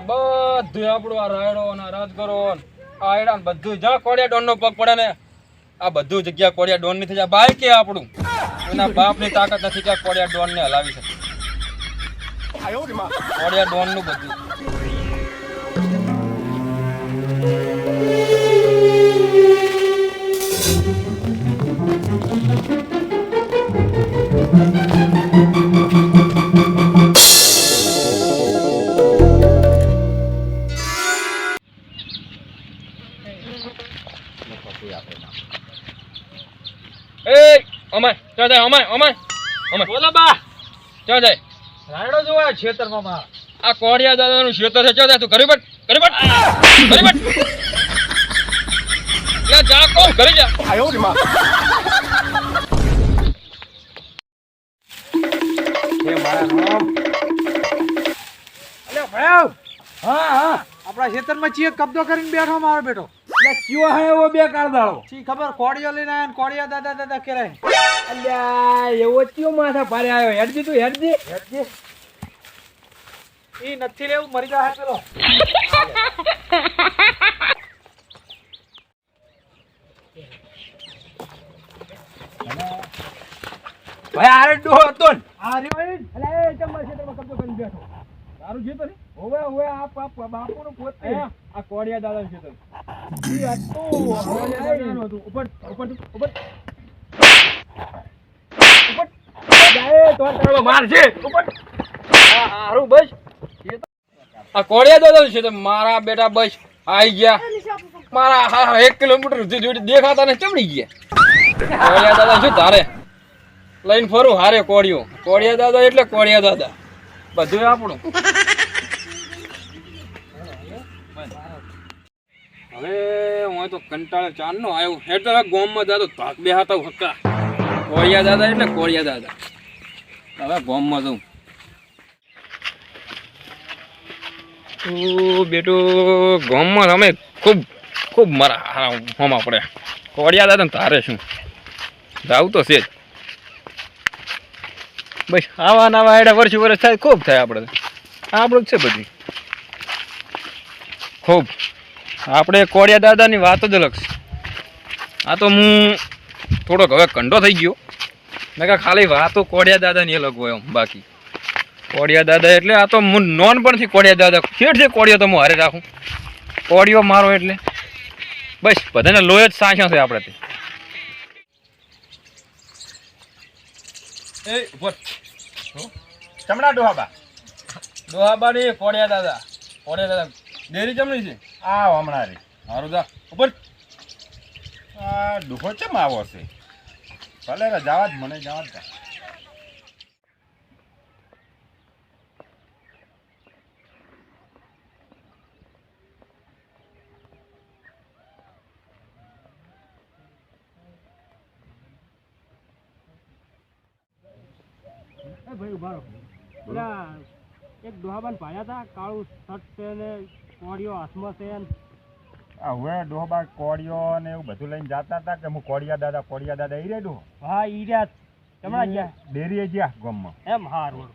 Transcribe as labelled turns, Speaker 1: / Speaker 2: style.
Speaker 1: બધું આપણું આ રાયડો અને આ રાજગરો આ આયડા બધું જ્યાં કોડિયા ડોન નો પગ પડે ને. આ બધું જગ્યા કોડિયા ડોનની થઈ જાય. બાય કે આપણું? એના બાપની તાકાત નથી કે આ કોડિયા ડોન ને હલાવી શકે. કોડિયા ડોનનું બધું એ અમાય ચા જાય અમાય અમાય અમાય બોલો બા. ચા જાય.
Speaker 2: રાયડો જોવા ખેતરમાં માં
Speaker 1: આ કોડિયા દાદા નું ખેતર છે ચા જાય તું કરી બટ કરી બટ કરી બટ યા જા કોમ કરી જા.
Speaker 2: એ મારા રામ અલે ભાઈ હા હા. આપણા ખેતરમાં ચીએ કબજો કરીને બેઠો મારો બેટો.
Speaker 3: એટલે કયો હે એવો બે દાડો
Speaker 2: ચી ખબર? કોડિયો લઈને આયા ને કોડિયા દાદા દાદા કરે.
Speaker 3: અલ્યા એવો કયો માથા ભારે આવ્યો? હેડજી તું હેડજી.
Speaker 2: હેડજી. ઈ નથી લેવું મરી જાય પેલો.
Speaker 3: ભાઈ આરે ડો હતો ને.
Speaker 2: આ રહ્યો ઈ.
Speaker 3: અલે એ છે તમે કબજો કરી બેઠો.
Speaker 1: તારું ખેતર ને?
Speaker 3: હોવે હોવે આ બાપનું પોતે
Speaker 1: આ કોડિયા દાદા છે ખેતર મારા બેટા બસ. આઈ ગયા મારા એક કિલોમીટર સુધી દેખાતા ને ચમડી ગયા. કોડિયા દાદા શું તારે લઈને ફરું હારે કોડિયું કોડિયા દાદા એટલે કોડિયા દાદા. બધું આપણું હવે હું તો કંટાળે ચાર નો આવ્યો એટલે ગોમમાં જાતો ભાગ બે હતા હક્કા. કોળિયા દાદા એટલે કોળિયા દાદા. હવે ગોમમાં જઉં. બેટું બેટો, ગોમમાં અમે ખૂબ ખૂબ મારા હોમ આપણે કોળિયા દાદા તારે શું જાવું તો છે જ. બસ, આવા નવા એડા વર્ષ વર્ષ થાય, ખૂબ થાય આપણે આપણું છે બધી. ખૂબ. આપણે કોળિયા દાદાની વાત જ અલગ છે. આ તો હું થોડોક હવે કંડો થઈ ગયો. મેં ખાલી વાતો કોળિયા દાદાની અલગ હોય એમ, બાકી. કોળિયા દાદા એટલે આ તો હું નોન પણથી કોળિયા દાદા શેઠ છે કોળિયો તો હું હારે રાખું. કોળિયો મારો એટલે. બસ, બધાને લોહી જ સાંસ્યો છે આપણે એ
Speaker 3: ચમડા ડોહાબા.
Speaker 1: દોહાબાની કોળિયા દાદા. કોળિયા દાદા. ડેરી ચમડી છે?
Speaker 3: આ હમણાં રે
Speaker 1: મારું જા. ઉપર
Speaker 3: આ ડોહો ચમ આવો છે? ભલે રે જવા જ મને જવા જ.
Speaker 2: ભાઈ ઊભા રહો. એક દોહાબાન ભાયા હતા કાળું શર્ટ છે ને કોડિયો હાથમાં છે
Speaker 3: હવે ડોહબા કોળિયો ને એવું બધું લઈને જતા હતા કે હું કોળિયા દાદા કોળિયા દાદા ઈ રે ડોહો?
Speaker 2: હા ઈ રહ્યા ચમડા ગયા
Speaker 3: ડેરીએ ગયા ગામમાં.
Speaker 2: એમ હા વળો